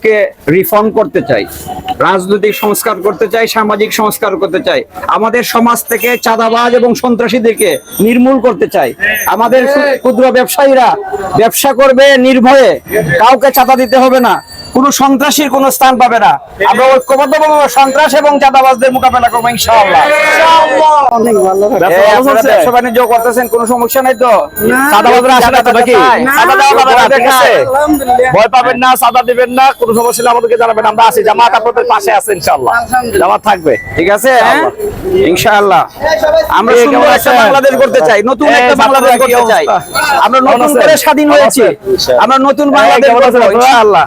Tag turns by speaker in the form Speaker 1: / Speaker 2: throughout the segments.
Speaker 1: বাংলাদেশকে রিফর্ম করতে চাই, রাজনৈতিক সংস্কার করতে চাই, সামাজিক সংস্কার করতে চাই, আমাদের সমাজ থেকে চাঁদাবাজ এবং সন্ত্রাসীদেরকে নির্মূল করতে চাই, আমাদের ক্ষুদ্র ব্যবসায়ীরা ব্যবসা করবে নির্ভয়ে, কাউকে চাঁদা দিতে হবে না। কোন সন্ত্রাসীর কোনো স্থান পাবে না। আমরা ঐক্যবদ্ধভাবে সন্ত্রাস এবং চাঁদাবাজদের মোকাবেলা করব ইনশাআল্লাহ।
Speaker 2: ব্যবসা
Speaker 1: বাণিজ্য করতেছেন কোনো সমস্যা নাই তো?
Speaker 2: সাদাবাজরা আসে না তো নাকি? ভয় পাবেন না সাদা দিবেন না কোনো সমস্যা হলে আমাদেরকে জানাবেন আমরা আছি। জামাত আপনাদের পাশে আছে ইনশাআল্লাহ। জামাত থাকবে
Speaker 1: ঠিক আছে? হ্যাঁ? ইনশাআল্লাহ। আমরা
Speaker 2: এই
Speaker 1: সুন্দর একটা বাংলাদেশ করতে চাই নতুন একটা বাংলাদেশ
Speaker 2: বাংলাদেশ
Speaker 1: করতে চাই। আমরা নতুন করে স্বাধীন হয়েছি। আমরা নতুন বাংলাদেশ ইনশাআল্লাহ।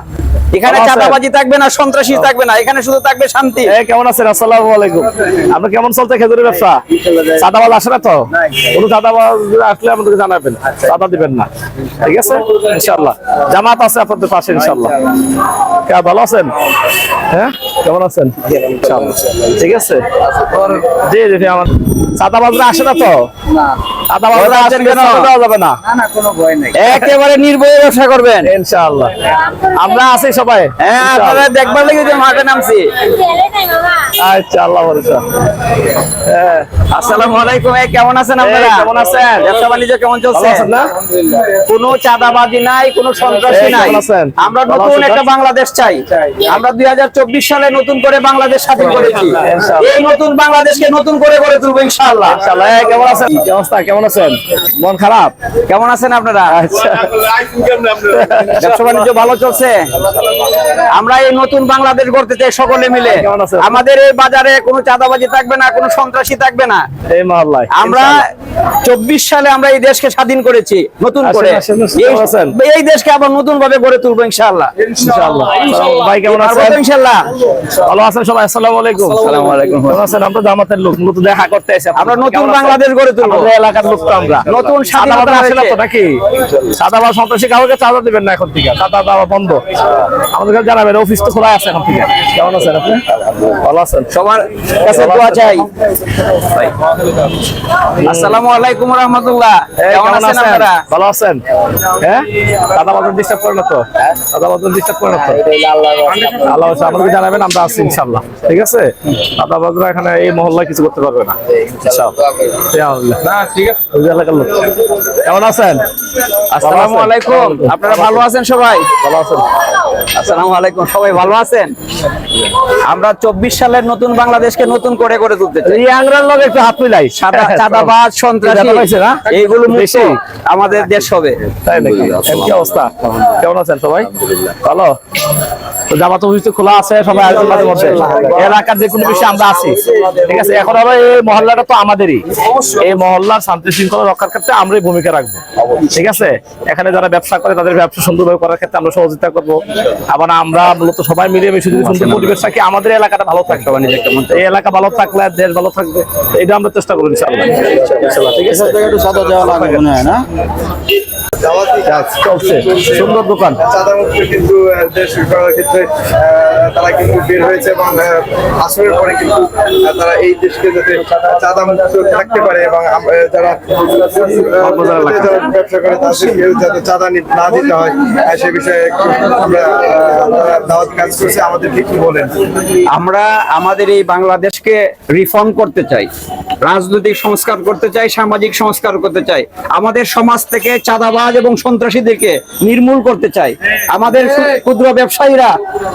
Speaker 1: এখানে চাঁদাবাজি থাকবে না সন্ত্রাসী থাকবে না এখানে শুধু থাকবে শান্তি।
Speaker 2: কেমন আছেন? আসসালামু আলাইকুম। আপনি কেমন চলছে খেজুরের ব্যবসা? সাদাবাজ আসে না তো? কোনো সাদাবাজ আসলে আমাদেরকে জানাবেন। সাদা দিবেন না। ঠিক আছে? ইনশাআল্লাহ। জামাত আছে আপনাদের পাশে ইনশাআল্লাহ। কে ভালো আছেন? হ্যাঁ? কেমন আছেন? ইনশাআল্লাহ। ঠিক আছে? জি জি আমার সাদাবাজরা আসে না তো? না।
Speaker 1: একেবারে নির্ভয়ে ব্যবসা করবেন।
Speaker 2: ইনশাআল্লাহ। আমরা আছি সবাই।
Speaker 1: হ্যাঁ আপনারা দেখবার লেগে যে মাঠে নামছি।
Speaker 2: আচ্ছা আল্লাহ ভরসা হ্যাঁ
Speaker 1: আসসালামু আলাইকুম কেমন আছেন আপনারা?
Speaker 2: কেমন আছেন?
Speaker 1: ব্যবসা বাণিজ্য কেমন চলছে? কোনো চাঁদাবাজি নাই কোনো সন্ত্রাসী নাই।
Speaker 2: আছেন?
Speaker 1: আমরা নতুন একটা বাংলাদেশ চাই। আমরা দুই হাজার চব্বিশ সালে নতুন করে বাংলাদেশ স্বাধীন করেছি। এই নতুন বাংলাদেশকে নতুন করে গড়ে তুলবো ইনশাআল্লাহ।
Speaker 2: ইনশাআল্লাহ। কেমন আছেন? অবস্থা? কেমন আছেন? মন খারাপ?
Speaker 1: কেমন আছেন আপনারা?
Speaker 2: আচ্ছা।
Speaker 1: ব্যবসা বাণিজ্য ভালো চলছে? আমরা এই নতুন বাংলাদেশ গড়তে চাই সকলে মিলে? আমাদের এই বাজারে কোনো চাঁদাবাজি থাকবে না কোনো সন্ত্রাসী থাকবে না।
Speaker 2: এই মহল্লায়।
Speaker 1: আমরা চব্বিশ সালে আমরা এই দেশকে স্বাধীন করেছি নতুন করে। এই- দেশকে আবার নতুন ভাবে গড়ে তুলবো ইনশাআল্লাহ।
Speaker 2: ইনশাআল্লাহ। ভাই কেমন আছেন?
Speaker 1: তো
Speaker 2: ভালো আছেন সবাই? আসসালামু আলাইকুম।
Speaker 1: আসসালামু আলাইকুম।
Speaker 2: আছেন? আমরা জামাতের লোক নতুন দেখা করতে এসে
Speaker 1: আমরা নতুন বাংলাদেশ গড়ে তুলবো।
Speaker 2: আমাদের এলাকার লোক তো আমরা।
Speaker 1: নতুন স্বাধীনতা
Speaker 2: সাদাবাদ তো
Speaker 1: হয়েছে।
Speaker 2: নাকি? সাদাবাদ সন্ত্রাসী কাউকে চাঁদা দিবেন না এখন থেকে। চাঁদা দেওয়া বন্ধ। আমাদেরকে জানাবেন অফিস তো খোলা আছে এখন থেকে। কেমন আছেন আপনি? ভালো আছেন।
Speaker 1: সবার কাছে দোয়া চাই। আসসালামু আলাইকুম রহমতুল্লাহ। কেমন আছেন আপনারা?
Speaker 2: ভালো আছেন? হ্যাঁ? দাদা বাজার ডিস্টার্ব করে তো? দাদা বাজার ডিস্টার্ব করে তো? আল্লাহ আমাদেরকে জানাবেন আমরা আছি ইনশাল্লাহ ঠিক আছে? দাদা বাজার এখানে এই মহল্লায় কিছু করতে পারবে না। কেমন আছেন?
Speaker 1: আসসালামু আলাইকুম। আপনারা ভালো আছেন সবাই?
Speaker 2: ভালো আছেন।
Speaker 1: আসসালামু আলাইকুম। সবাই ভালো আছেন? আমরা চব্বিশ সালের নতুন বাংলাদেশকে নতুন করে গড়ে তুলতে চাই।
Speaker 2: লগে একটু হাত মিলাই।
Speaker 1: সাদা চাঁদাবাজ সন্ত্রাসী
Speaker 2: ব্যথা পাইছে না?
Speaker 1: এইগুলো
Speaker 2: বেশি?
Speaker 1: আমাদের দেশ হবে।
Speaker 2: কি অবস্থা? কেমন আছেন সবাই? ভালো? তো খোলা আছে সবাই আসবেন মাঝে মধ্যে এলাকার যে কোনো বিষয়ে আমরা আছি। ঠিক আছে এখন আবার এই মহল্লাটা তো আমাদেরই। এই মহল্লার শান্তি শৃঙ্খলা রক্ষার ক্ষেত্রে আমরাই ভূমিকা রাখব। ঠিক আছে? এখানে যারা ব্যবসা করে তাদের ব্যবসা সুন্দরভাবে করার ক্ষেত্রে আমরা সহযোগিতা করব। আবার আমরা মূলত সবাই মিলে মিশে যদি সুন্দর পরিবেশ রাখি আমাদের এলাকাটা ভালো থাকবে। এই এলাকা ভালো থাকলে দেশ ভালো থাকবে এটা আমরা চেষ্টা করব ইনশাআল্লাহ। ইনশাআল্লাহ, ঠিক আছে? চলছে। সুন্দর দোকান।
Speaker 3: চাঁদা মুক্ত কিন্তু আহ, দেশ করার ক্ষেত্রে তারা কিন্তু বের হয়েছে এবং আসরের পরে কিন্তু তারা এই দেশকে যাতে চাঁদা মুক্ত থাকতে পারে এবং যারা ব্যবসা করে তাদেরকে যাতে চাঁদা না দিতে হয় সে বিষয়ে একটু আমরা দাওয়াত কাজ করছে আমাদেরকে কি বলেন।
Speaker 1: আমরা আমাদের এই বাংলাদেশকে রিফর্ম করতে চাই রাজনৈতিক সংস্কার করতে চাই সামাজিক সংস্কার করতে চাই আমাদের সমাজ থেকে চাঁদাবাজ এবং সন্ত্রাসীদেরকে নির্মূল করতে চাই আমাদের ক্ষুদ্র ব্যবসায়ীরা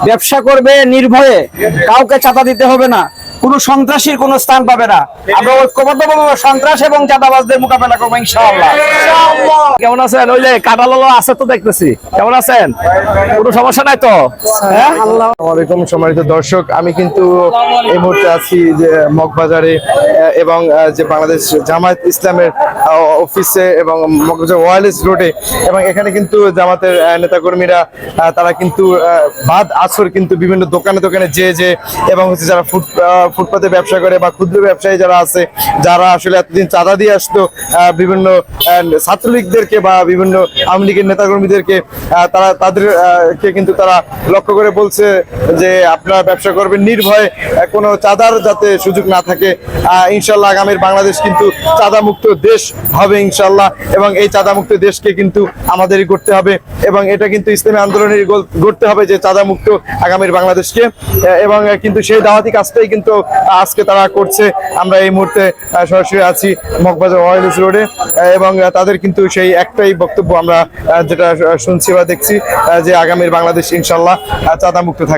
Speaker 1: ব্যবসা করবে নির্ভয়ে কাউকে চাঁদা দিতে হবে না। কোনো সন্ত্রাসীর কোনো স্থান পাবে না। আমরা ঐক্যবদ্ধভাবে সন্ত্রাস এবং চাঁদাবাজদের মোকাবেলা করব ইনশাআল্লাহ।
Speaker 2: কেমন আছেন? ওই যে কাঁঠাল আছে তো দেখতেছি। কেমন আছেন? কোনো সমস্যা নাই তো? হ্যাঁ?
Speaker 3: আসসালামাইকুম সম্মানিত দর্শক আমি কিন্তু এই মুহূর্তে আছি যে মগবাজারে এবং যে বাংলাদেশ জামায়াত ইসলামের অফিসে এবং মগবাজার ওয়ারলেস রোডে এবং এখানে কিন্তু জামাতের আহ, নেতাকর্মীরা তারা কিন্তু বাদ আসর কিন্তু বিভিন্ন দোকানে দোকানে যে যে এবং হচ্ছে যারা ফুড ফুটপাতে ব্যবসা করে বা ক্ষুদ্র ব্যবসায়ী যারা আছে যারা আসলে এতদিন চাঁদা দিয়ে আসতো বিভিন্ন ছাত্রলীগদেরকে বা বিভিন্ন আওয়ামী লীগের নেতাকর্মীদেরকে তারা তাদের আহ, কে কিন্তু তারা লক্ষ্য করে বলছে যে আপনারা ব্যবসা করবেন নির্ভয়ে কোনো চাঁদার যাতে সুযোগ না থাকে। ইনশাল্লাহ আগামীর বাংলাদেশ কিন্তু চাঁদা মুক্ত দেশ হবে ইনশাল্লাহ এবং এই চাঁদা মুক্ত দেশকে কিন্তু আমাদেরই করতে হবে এবং এটা কিন্তু ইসলামী আন্দোলনের করতে হবে যে চাঁদা মুক্ত আগামীর বাংলাদেশকে। এবং কিন্তু সেই দাওয়াতি কাজটাই কিন্তু আজকে তারা করছে। আমরা এই মুহূর্তে সরাসরি আছি মগবাজার ওয়াইলস রোডে এবং তাদের কিন্তু সেই একটাই বক্তব্য আমরা যেটা শুনছি বা দেখছি যে আগামীর বাংলাদেশ ইনশাল্লাহ চাঁদামুক্ত চাঁদা মুক্ত থাকবে।